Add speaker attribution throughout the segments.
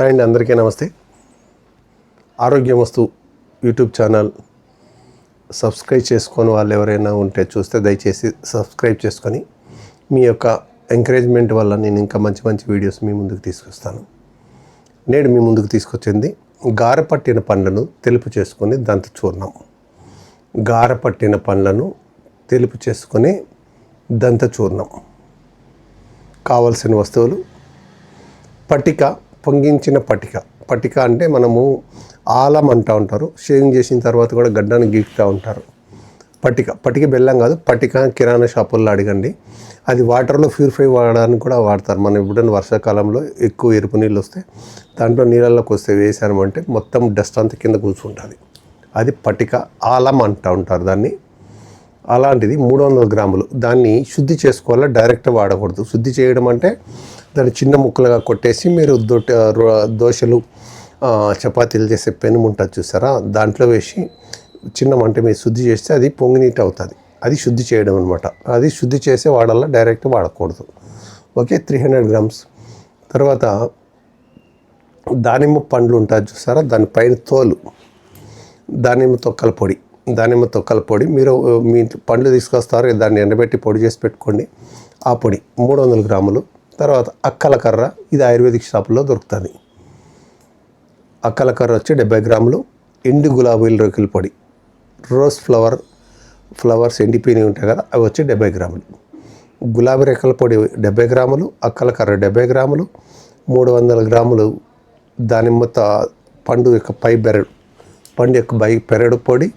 Speaker 1: And అందరికీ నమస్తే. ఆరోగ్యం వస్తు యూట్యూబ్ ఛానల్ సబ్స్క్రైబ్ చేసుకొని వాళ్ళు ఎవరైనా ఉంటే చూస్తే దయచేసి సబ్స్క్రైబ్ చేసుకొని మీ యొక్క ఎంకరేజ్మెంట్ వల్ల నేను ఇంకా మంచి మంచి వీడియోస్ మీ ముందుకు తీసుకొస్తాను. నేడు మీ ముందుకు తీసుకొచ్చింది గారపట్టిన పండ్లను తెలుపు చేసుకొని దంత చూర్ణం. గారపట్టిన పండ్లను తెలుపు చేసుకొని దంత చూర్ణం. కావలసిన వస్తువులు పట్టిక పొంగించిన పటిక. పటిక అంటే మనము ఆలం అంటూ ఉంటారు. షేవింగ్ చేసిన తర్వాత కూడా గడ్డాన్ని గీకుతూ ఉంటారు. పటిక. పటిక బెల్లం కాదు పటిక కిరాణా షాపుల్లో అడగండి. అది వాటర్లో ప్యూరిఫై వాడడానికి కూడా వాడతారు. మనం ఎప్పుడైనా వర్షాకాలంలో ఎక్కువ ఎరుపు నీళ్ళు వస్తే దాంట్లో నీళ్ళలోకి వస్తే వేసామంటే మొత్తం డస్ట్ అంతా కింద కూర్చుంటుంది. అది పటిక ఆలం అంటూ ఉంటారు దాన్ని. అలాంటిది మూడు వందల గ్రాములు. దాన్ని శుద్ధి చేసుకోవాలా? డైరెక్ట్ వాడకూడదు. శుద్ధి చేయడం అంటే దాన్ని చిన్న ముక్కలుగా కొట్టేసి మీరు దొట్ట రో- దోశలు చపాతీలు చేసే పెను ఉంటుంది చూసారా? దాంట్లో వేసి చిన్న మంట మీద శుద్ధి చేస్తే అది పొంగినీట్ అవుతుంది. అది శుద్ధి చేయడం అనమాట అది శుద్ధి చేసే వాడాలా డైరెక్ట్ వాడకూడదు. Okay three hundred grams. తర్వాత దానిమ్మ పండ్లు ఉంటుంది చూసారా? దానిపైన తోలు దానిమ్మ తొక్కల పొడి దానిమ్మ తొక్కల పొడి. మీరు మీ పండ్లు తీసుకొస్తారు దాన్ని ఎండబెట్టి పొడి చేసి పెట్టుకోండి. ఆ పొడి మూడు వందల గ్రాములు. తర్వాత అక్కల కర్ర ఇది ఆయుర్వేదిక్ షాపులో దొరుకుతుంది. అక్కల కర్ర వచ్చి డెబ్బై గ్రాములు. ఎండు గులాబీల రొకిల పొడి. రోజ్ ఫ్లవర్ ఫ్లవర్స్ ఎండిపోయినవి ఉంటాయి కదా అవి వచ్చి డెబ్బై గ్రాములు. గులాబీ రెక్కల పొడి డెబ్బై గ్రాములు అక్కల కర్ర డెబ్బై గ్రాములు. మూడు వందల గ్రాములు దానిమ్మ పండు యొక్క పై బెరడు పండు యొక్క పై పెరడు పొడి.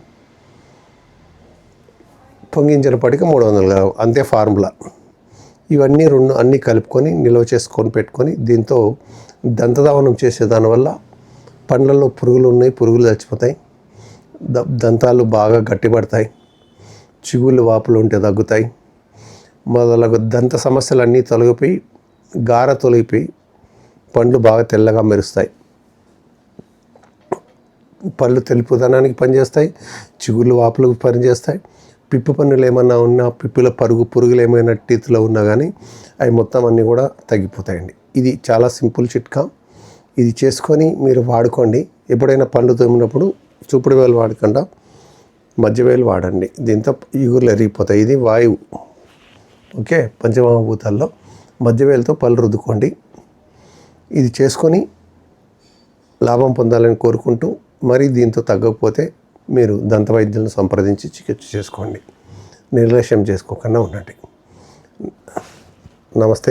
Speaker 1: పొంగించిన పొడికి మూడు వందలు గ్రాములు అంతే ఫార్ములా. ఇవన్నీ రెండు అన్నీ కలుపుకొని నిల్వ చేసుకొని పెట్టుకొని దీంతో దంతధావనం చేసే దానివల్ల పండ్లలో పురుగులు ఉన్నాయి పురుగులు చచ్చిపోతాయి. ద- దంతాలు బాగా గట్టిపడతాయి. చిగుళ్ళు వాపులు ఉంటే తగ్గుతాయి. మొదలగు దంత సమస్యలన్నీ తొలగిపోయి గార తొలగిపోయి పండ్లు బాగా తెల్లగా మెరుస్తాయి. పళ్ళు తెలుపుదనానికి పనిచేస్తాయి చిగుళ్ళు వాపులకు పనిచేస్తాయి. పిప్పు పన్నులు ఏమన్నా ఉన్నా పిప్పుల పరుగు పురుగులు ఏమైనా టీత్లో ఉన్నా కానీ అవి మొత్తం అన్నీ కూడా తగ్గిపోతాయండి. ఇది చాలా సింపుల్ చిట్కా. ఇది చేసుకొని మీరు వాడుకోండి. ఎప్పుడైనా పండ్లు తోమినప్పుడు చూపుడు వేలు వాడకుండా మధ్య వేలు వాడండి. దీంతో ఈగుర్లు ఎరిగిపోతాయి. ఇది వాయువు. ఓకే? పంచమహాభూతాల్లో మధ్య వేలుతో పళ్ళు రుద్దుకోండి. ఇది చేసుకొని లాభం పొందాలని కోరుకుంటూ మరి దీంతో తగ్గకపోతే మీరు దంత వైద్యులను సంప్రదించి చికిత్స చేసుకోండి. నిర్లక్ష్యం చేసుకోకుండా ఉండండి. నమస్తే.